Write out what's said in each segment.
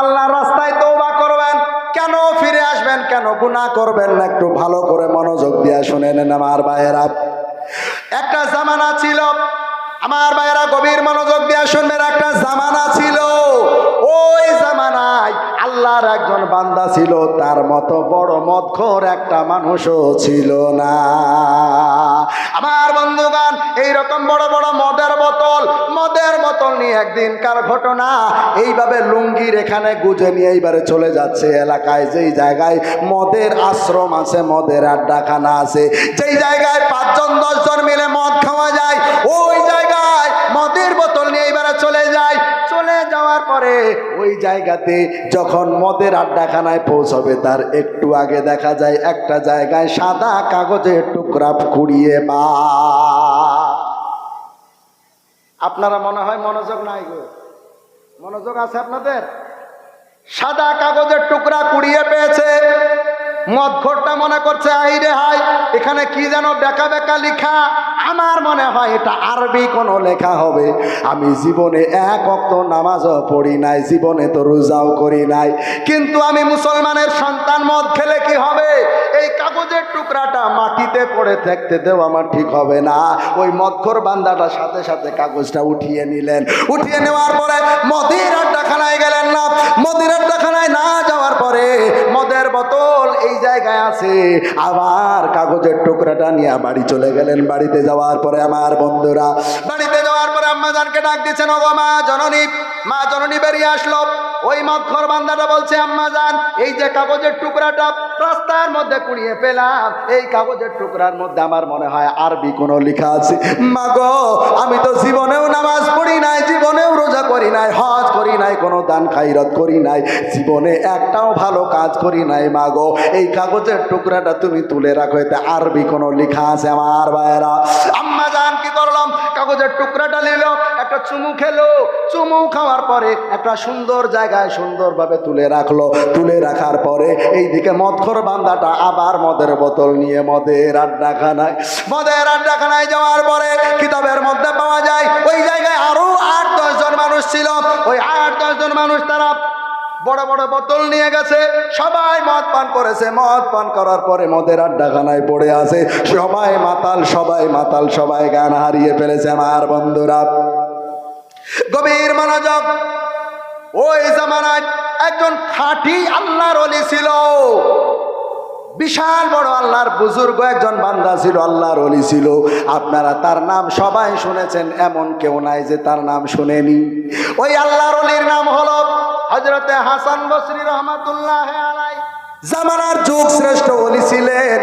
আল্লাহ রাস্তায় তৌবা করবেন, কেন ফিরে আসবেন, কেন গুনাহ করবেন না? একটু ভালো করে মনোযোগ দিয়ে শুনে নেন আমার ভাইয়েরা। একটা জামানা ছিল, আমার ভাইয়েরা গভীর মনোযোগ দিয়ে শুনবেন, একটা জামানা ছিল। ওই জামানায় আল্লাহর একজন বান্দা ছিল, তার মতো বড় মদখোর একটা মানুষও ছিল না। আমার বন্ধুগান এইরকম বড় বড় মদের বোতল মদের বোতল নিয়ে একদিনকার ঘটনা? এইভাবে লুঙ্গির এখানে গুজে নিয়ে এইবারে চলে যাচ্ছে এলাকায়। যেই জায়গায় মদের আশ্রম আছে, মদের আড্ডাখানা আছে, যেই জায়গায় পাঁচজন, দশজন মিলে মদ খাওয়া যায়, ওই পরে, ওই জায়গাতে যখন মদের আড্ডাখানায় পৌঁছবে, তার একটু আগে দেখা যায় একটা জায়গায় সাদা কাগজের টুকরা কুড়িয়ে বা আপনারা মনে হয় মনোযোগ নাই গো? মনোযোগ আছে আপনাদের? সাদা কাগজের টুকরা কুড়িয়ে পেয়েছে। মদঘরটা মনে করছে আই রে হাই এখানে কি যেন বেকা বেকা লেখা? আমার মনে হয় এটা আরবি কোনো লেখা হবে। আমি জীবনে এক অক্ত নামাজও পড়ি নাই, জীবনে তো রোজাও করি নাই। কিন্তু আমি মুসলমানের সন্তান মদ খেলে কি হবে? এই কাগজের টুকরাটা মাটিতে পড়ে থাকতে দেও আমার ঠিক হবে না। ওই মদখর বান্দাটা সাথে সাথে কাগজটা উঠিয়ে নিলেন। উঠিয়ে নেওয়ার পরে মদির আড্ডাখানায় গেলেন না। মদির আড্ডাখানায় না এই জায়গায় আছে। আবার কাগজের টুকরাটা নিয়ে বাড়ি চলে গেলেন। বাড়িতে যাওয়ার পরে আমার বন্ধুরা, বাড়িতে যাওয়ার পরে আম্মা জানকে ডাক দিচ্ছেন ওগো মা জননী মা জননী বেরিয়ে আসলো। ওই মক্ষর বান্দাটা বলছে আম্মা এই যে কাগজের টুকরাটা রাস্তার মধ্যে কুড়িয়ে পেলাম। এই কাগজের টুকরার মধ্যে আমার মনে হয় আরবি কোনো লেখা আছে। মা গো, আমি তো জীবনেও নামাজ পড়ি নাই, জীবনেও রোজা করি নাই, হজ করি নাই, কোনো দান খাইরত করি নাই, জীবনে একটাও ভালো কাজ করি নাই, মা গো। এই কাগজের টুকরাটা তুমি তুলে রাখো, এতে আরবি কোনো লেখা আছে আমার ভাইয়েরা। আম্মা জান, কি করলাম? কাগজের টুকরাটা নিল, একটা চুমু খেলো। চুমু খাওয়ার পরে একটা সুন্দর জায়গায় সুন্দরভাবে তুলে রাখল। তুলে রাখার পরে এইদিকে মদখর বান্দাটা আবার মদের বোতল নিয়ে মদের আড্ডাখানায় মদের আড্ডাখানায় যাওয়ার পরে কিতাবের মধ্যে পাওয়া যায়, ওই জায়গায় আরও আট দশজন মানুষ ছিল। ওই আট দশজন মানুষ তারা বড় বড় বোতল নিয়ে গেছে। সবাই মদ পান করেছে, মদ পান করার পরে মদের আড্ডাখানায় পড়ে আছে। সবাই মাতাল সবাই মাতাল, সবাই গান হারিয়ে ফেলেছে আমার বন্ধুরা। গভীর মনোযোগ। ওই জামানায় একজন খাঁটি আল্লাহর অলি ছিল। বিশাল বড় আল্লাহর বুজুর্গ একজন বান্দা ছিল, আল্লাহর অলি ছিল। আপনারা তার নাম সবাই শুনেছেন, এমন কেউ নাই যে তার নাম শুনেনি। ওই আল্লাহর অলির নাম হল হজরতে হাসান বসরি রহমাতুল্লাহ আলাই জামানার যুগ শ্রেষ্ঠ অলি ছিলেন,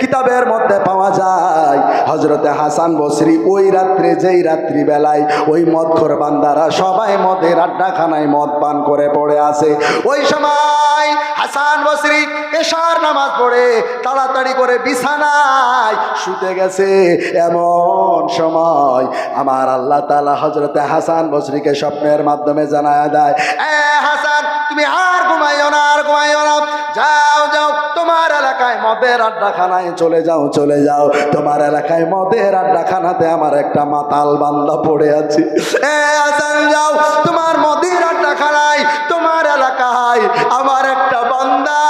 কিতাবের মধ্যে পাওয়া যায় হজরতে হাসান বসরি ওই রাত্রে যেই রাত্রি বেলায় ওই মদখর বান্দারা সবাই মদের আড্ডাখানায় মদ পান করে পড়ে আছে ওই সময় হাসান বসরি এশার নামাজ পড়ে, তাড়াতাড়ি করে বিছানায় শুতে গেছে। এমন সময় আমার আল্লাহ তালা হজরতে হাসান বসরিকে স্বপ্নের মাধ্যমে জানায় দেয়, এ হাসান, তুমি আর ঘুমাইও না, আর ঘুমাইও না। যাও যাও, তোমার এলাকায় মদের আড্ডাখানায় চলে যাও চলে যাও। তোমার এলাকায় মদের আড্ডাখানাতে আমার একটা মাতাল বান্দা পড়ে আছে। যাও, তোমার মদের আড্ডাখানায়, তোমার এলাকায় আমার একটা বান্দা।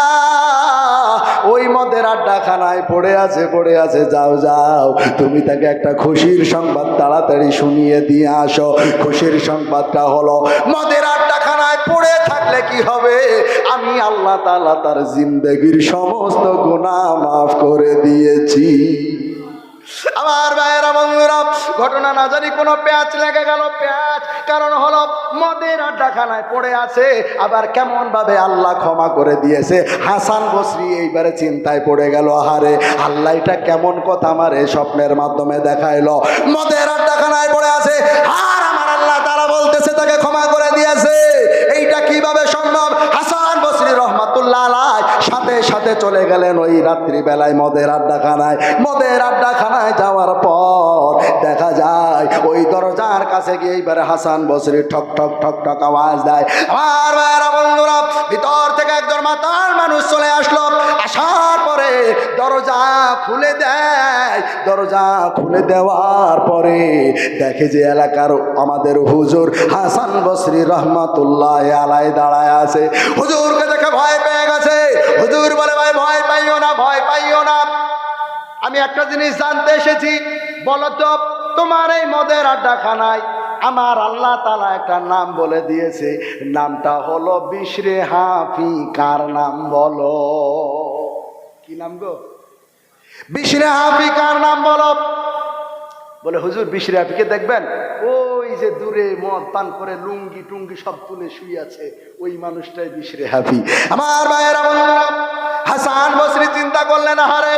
ওই মদের আড্ডাখানায় পড়ে আছে পড়ে আছে, যাও যাও। তুমি তাকে একটা খুশির সংবাদ তাড়াতাড়ি শুনিয়ে দিয়ে আসো। খুশির সংবাদটা হলো, মদের আড্ডাখানায় পড়ে থাকলে কি হবে? আমি আল্লাহ তালা তার জিন্দগির সমস্ত গুনাহ মাফ করে দিয়েছি। আমার ভাইয়েরা, বন্ধুরা, ঘটনা না জানি কোনো প্যাচ লেগে গেল, প্যাচ। কারণ হলো, মদের আড্ডাখানায় পড়ে আছে, আবার কেমন ভাবে আল্লাহ ক্ষমা করে দিয়েছে। হাসান বসরি এইবারে চিন্তায় পড়ে গেল হারে আল্লাহ এটা কেমন কথা আমার এই স্বপ্নের মাধ্যমে দেখাইলো। মদের আড্ডাখানায় পড়ে আছে আর দিয়েছে এইটা কীভাবে সম্ভব? হাসান বসরি রহমাতুল্লাহ সাথে সাথে চলে গেলেন ওই রাত্রি বেলায় মদের আড্ডাখানায়। মদের আড্ডাখানায় যাওয়ার পর দেখা যায় ওই দরজার কাছে গিয়ে এইবারে হাসান বসরি ঠক ঠক ঠক ঠক আওয়াজ দেয়। আমার বন্ধুরা, ভিতর থেকে একজন মাতাল মানুষ চলে আসলো। আসার পরে দরজা খুলে দেয়। দরজা খুলে দেওয়ার পরে দেখে যে এলাকার আমাদের হুজুর হাসান বসরি রহমাতুল্লাহ আলাই দাঁড়ায় আছে। হুজুরকে দেখে ভয় পেয়ে গেছে। হুজুর বলে, ভাই, ভয় পাইও না, ভয় পাইও না। আমি একটা জিনিস জানতে এসেছি। বলো তো, তোমার এই মদের আড্ডাখানায় আমার আল্লাহ তালা একটা নাম বলে দিয়েছে। নামটা হলো বিশরে হাফি। কার নাম বলো? নাম গো। বিশরে হাফি কার নাম বলো। বলে হুজুর বিশরে হাফিকে দেখবেন? ওই যে দূরে মদ পান করে লুঙ্গি টুঙ্গি সব তুলে শুয়ে আছে ওই মানুষটাই বিশরে হাফি। আমার ভাইয়েরা বন্ধুরা হাসান বসরি চিন্তা করলেন হারে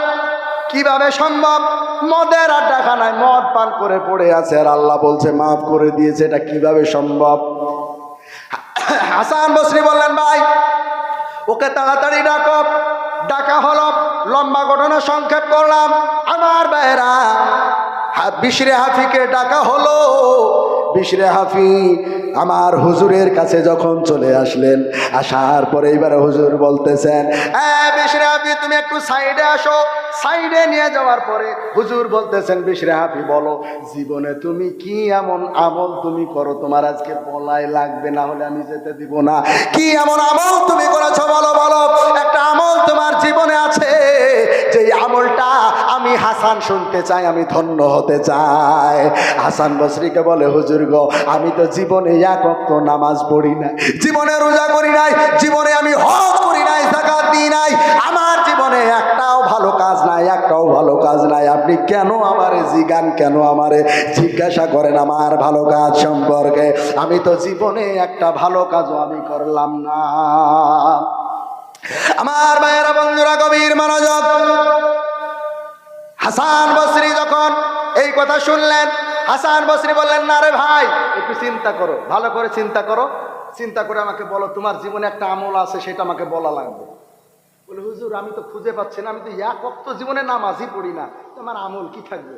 কীভাবে সম্ভব? মদের আড্ডাখানায় মদ পান করে পড়ে আছে আর আল্লাহ বলছে মাফ করে দিয়েছে এটা কীভাবে সম্ভব? হাসান বসরি বললেন ভাই ওকে তাড়াতাড়ি ডাকো। ডাকা হলো, লম্বা ঘটনা সংক্ষেপ করলাম। আমার হা- বিশরে হাফিকে ডাকা হলো। বিশরে হাফি আমার হুজুরের কাছে যখন চলে আসলেন, আসার পরে এবার হুজুর বলতেছেন বিশরে হাফি, তুমি একটু সাইডে আসো। সাইডে নিয়ে যাওয়ার পরে হুজুর বলতেছেন, বিশরে হাফি, বলো, জীবনে তুমি কি এমন আমল তুমি করো? তোমার আজকে বলাই লাগবে, না হলে আমি যেতে দিব না। কি এমন আমল তুমি করেছ, বলো বলো। যে আমি হাসান শুনতে চাই, আমি ধন্য হতে চাই। হাসান বসরিকে বলে, হুজুর গো, আমি তো জীবনে এক অক্ত নামাজ পড়ি না জীবনে রোজা করি নাই, জীবনে আমি হজ করি নাই জাকাত দিই নাই, আমার জীবনে একটাও ভালো কাজ নাই, একটাও ভালো কাজ নাই। আপনি কেন আমারে জিগান, কেন আমারে জিজ্ঞাসা করেন আমার ভালো কাজ সম্পর্কে? আমি তো জীবনে একটা ভালো কাজও আমি করলাম না। আমার ভাইয়েরা, বন্ধুরা, গভীর মনোযোগ হাসান বসরি যখন এই কথা শুনলেন, হাসান বসরি বললেন, না রে ভাই, একটু চিন্তা করো, ভালো করে চিন্তা করো। চিন্তা করে আমাকে বলো, তোমার জীবনে একটা আমল আছে, সেটা আমাকে বলা লাগবে। বলে, হুজুর, আমি তো খুঁজে পাচ্ছি না, আমি তো এক অক্ত জীবনে নামাজই পড়ি না, তোমার আমল কি থাকবে?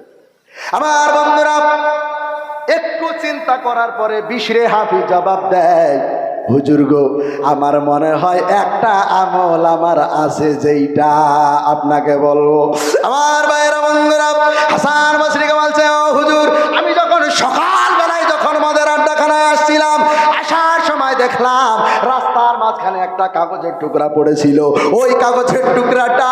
আমার বন্ধুরা, একটু চিন্তা করার পরে বিশরে হাফি জবাব দেয়, হুজুর গো, আমার মনে হয় একটা আমল আমার আছে, যেইটা আপনাকে বলব। আমার ভাইয়েরা আমি যখন সকালবেলায় যখন মদের আড্ডাখানায় আসছিলাম আসার সময় দেখলাম রাস্তার মাঝখানে একটা কাগজের টুকরা পড়েছিল। ওই কাগজের টুকরাটা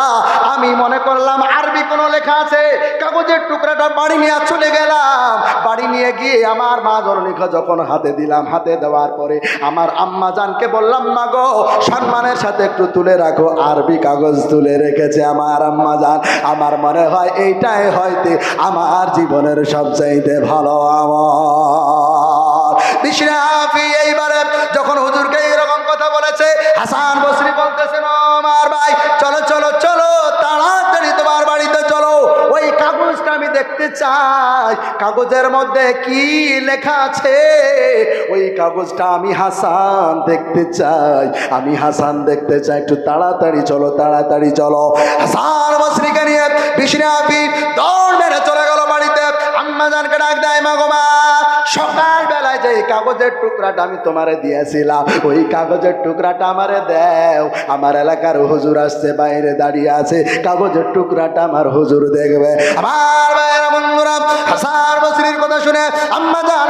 আমি মনে করলাম আরবি কোনো লেখা আছে। কাগজের টুকরাটা বাড়ি নিয়ে চলে গেলাম। বাড়ি নিয়ে গিয়ে আমার মা জননীকে যখন হাতে দিলাম, হাতে দেওয়ার পরে আমার আম্মা জানকে বললাম, মা গো, সম্মানের সাথে একটু তুলে রাখো। আরবি কাগজ তুলে রেখেছে আমার আম্মা জান। আমার মনে হয় এইটাই হয়তো আমার জীবনের সবচাইতে ভালো আমার বিশ্বনাফি এইবারে যখন হুজুরকে এরকম বলেছে, হাসান বসরি বলতেছেন আমার ভাই, চলো চলো চলো, তাড়াতাড়ি তোমার বাড়িতে চলো। ওই কাগজটা আমি দেখতে চাই, কাগজের মধ্যে কি লেখা আছে? ওই কাগজটা আমি হাসান দেখতে চাই, আমি হাসান দেখতে চাই, একটু তাড়াতাড়ি চলো তাড়াতাড়ি চলো। হাসান বসরিকে নিয়ে বিশ্বনাফি দৌড় জানকে ডাক দেয়, মা গো সকাল বেলায় যে কাগজের টুকরাটা আমি তোমারে দিয়েছিলাম, ওই কাগজের টুকরাটা আমারে দেও। আমার এলাকার হুজুর আসছে, বাইরে দাঁড়িয়ে আছে, কাগজের টুকরাটা আমার হুজুর দেখবে। আমার ভাইয়েরা বন্ধুরা হাসার বসরির কথা শুনে আম্মা জান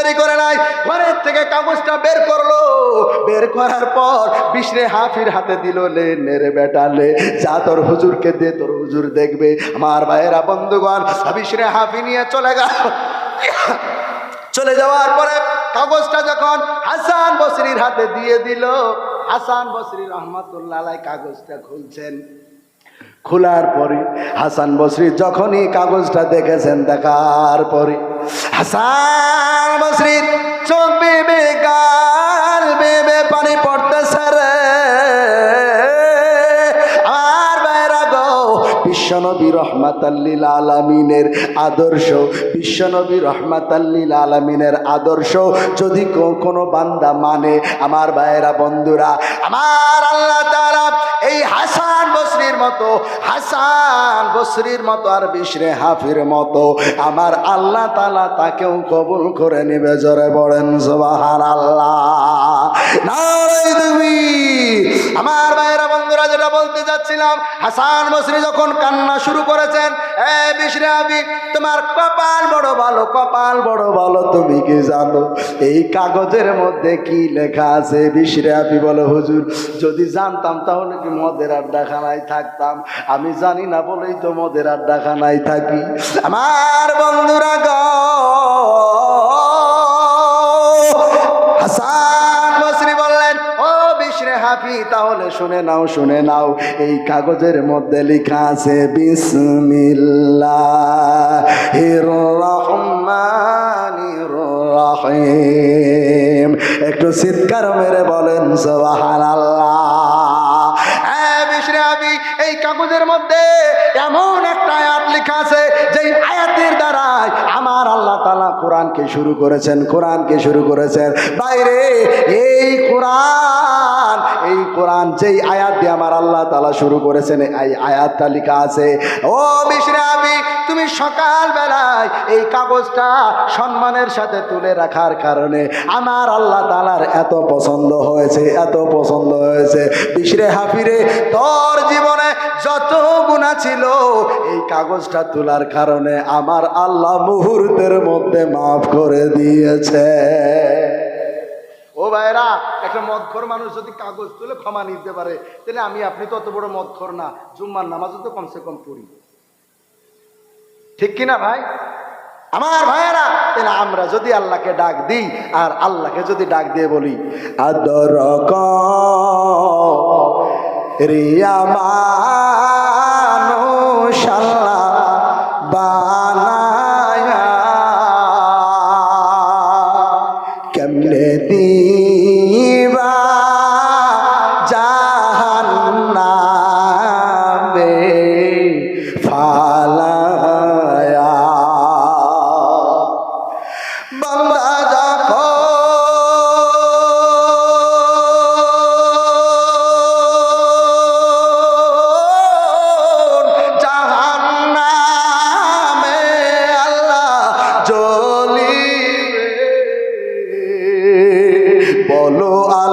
দেরি করে নাই। ঘরের থেকে কাগজটা বের করল। বের করার পর বিশরে হাফির হাতে দিল, লে নেরে বেটা, লে, যা তোর হুজুরকে দে, তোর হুজুর দেখবে। আমার ভাইয়েরা, বন্ধুগণ বিশরে হাফি নিয়ে চলে গেল। চলে যাওয়ার পরে কাগজটা যখন হাসান বসরির হাতে দিয়ে দিল, হাসান বসরি রহমতুল্লাহ কাগজটা খুলছেন। খোলার পরে হাসান বসরি যখনই কাগজটা দেখেছেন, দেখার পরে হাসান বসরির চোখ বেবে, গাল বেবে, পানি পড়তেছে রে। আর বাইরা গো বিশ্বনবী রহমাতাল্লিল আলামিনের আদর্শ, বিশ্বনবী রহমাতাল্লিল আলামিনের আদর্শ যদি কোনো বান্দা মানে আমার ভাইয়েরা বন্ধুরা, আমার আল্লাহ তারা মতো, হাসান বসরির মতো আর বিশরে হাফির মতো। আমার আল্লাহ তালা তাকেও কবুল করে নিবে, জরে বলেন জবাহার আল্লাহ তুমি আমার ভাইয়েরা বন্ধুরা, যেটা বলতে যাচ্ছিলাম, হাসান বসরি যখন কান্না শুরু করেছেন, এ বিশরে আবি, তোমার কপাল বড় ভালো, কপাল বড় ভালো, তুমি কি জানো? এই কাগজের মধ্যে কি লেখা আছে? বিশরে আবি বলো, হুজুর, যদি জানতাম তাহলে কি মদের আড্ডাখানায় থাকতাম? আমি জানি না বলেই তো মদের আড্ডাখানায় থাকি। আমার বন্ধুরা গ শুনে নাও শুনে নাও, এই কাগজের মধ্যে লেখা আছে বিসমিল্লাহ রহমানির রহিম। একটু চিৎকার মেরে বলেন, সুবহানাল্লাহ। হ্যাঁ এই কাগজের মধ্যে এমন একটা আয়াত লেখা আছে যে আয়াতের দ্বারাই আমার আল্লাহ তালা কোরআনকে শুরু করেছেন, কোরআনকে শুরু করেছেন। বাইরে এই কোরআন এই কোরআন যেই আয়াত দিয়ে আমার আল্লাহ তালা শুরু করেছেন, এই আয়াতটা লেখা আছে, ও মিশ্রে আমি তুমি সকাল বেলায় এই কাগজটা সম্মানের সাথে তুলে রাখার কারণে আমার আল্লাহ তালার এত পছন্দ হয়েছে, এত পছন্দ হয়েছে। বিশরে হাফিরে, তোর জীবনে যত গুণা ছিল, এই কাগজটা তোলার কারণে আমার আল্লাহ মুহূর্তের মধ্যে মাফ করে দিয়েছে। ও ভাইরা একটা মদখর মানুষ যদি কাগজ তুলে ক্ষমা নিতে পারে তাহলে আমি আপনি তো অত বড় মদখর না জুম্মার নামাজও তো কমসে কম পড়ি। ঠিক কিনা ভাই? আমার ভাইয়েরা তাহলে আমরা যদি আল্লাহকে ডাক দিই আর আল্লাহকে যদি ডাক দিয়ে বলি আদর রিয়া মানুষ আল্লাহ কেমনে দিবা বলো আল্লাহ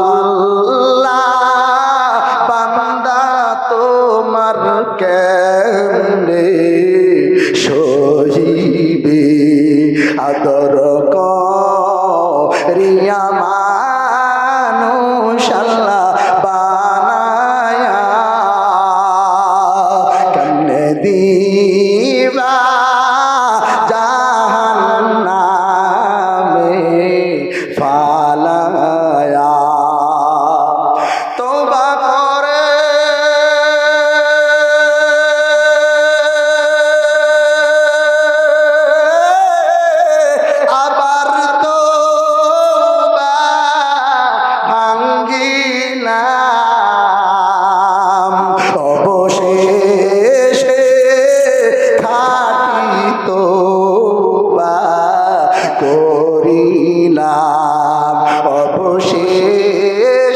অবশেষে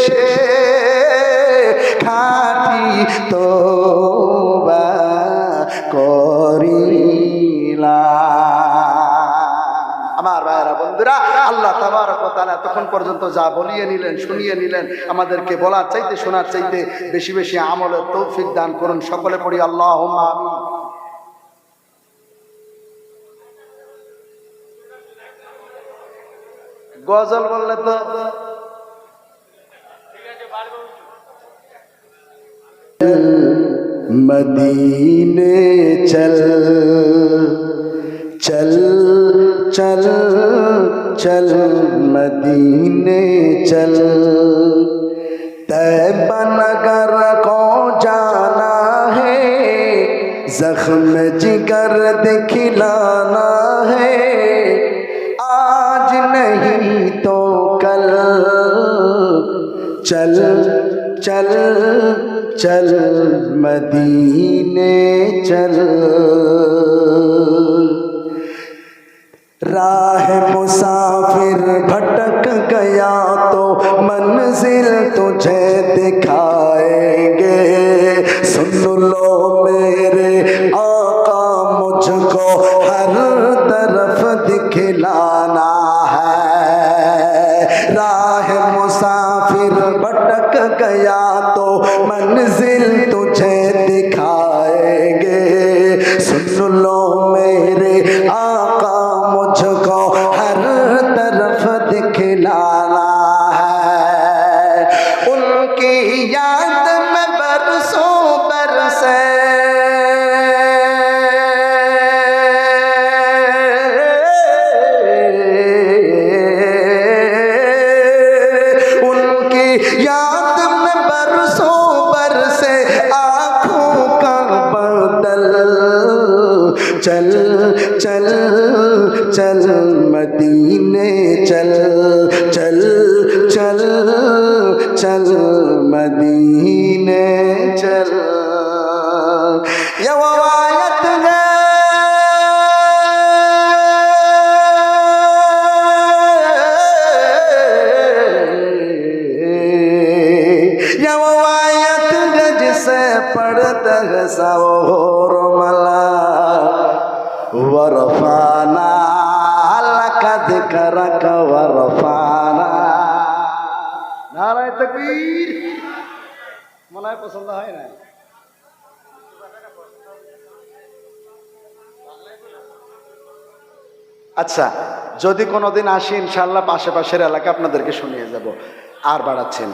খাটি তো আমার তখন পর্যন্ত যা বলিয়ে নিলেন, শুনিয়ে নিলেন, আমাদেরকে বলার চাইতে, শোনার চাইতে বেশি বেশি আমলের তৌফিক দান করুন। সকলে পড়ি আল্লাহ গজল বললে তো مدینے چل چل چل چل مدینے چل طیبہ نگر کو جانا ہے زخم جگر دکھلانا چل چل چل، مدینے چل۔ راہ مسافر بھٹک گیا تو منزل تجھے دکھائیں گے۔ سن لو फिर भटक गया तो मंजिल तुझे یاد میں برسوں برسے آنکھوں کا بدل چل মনে হয় পছন্দ হয় না আচ্ছা যদি কোনোদিন আসি ইনশাল্লাহ পাশে পাশের এলাকা আপনাদেরকে শুনিয়ে যাব। আর বাড়াচ্ছেন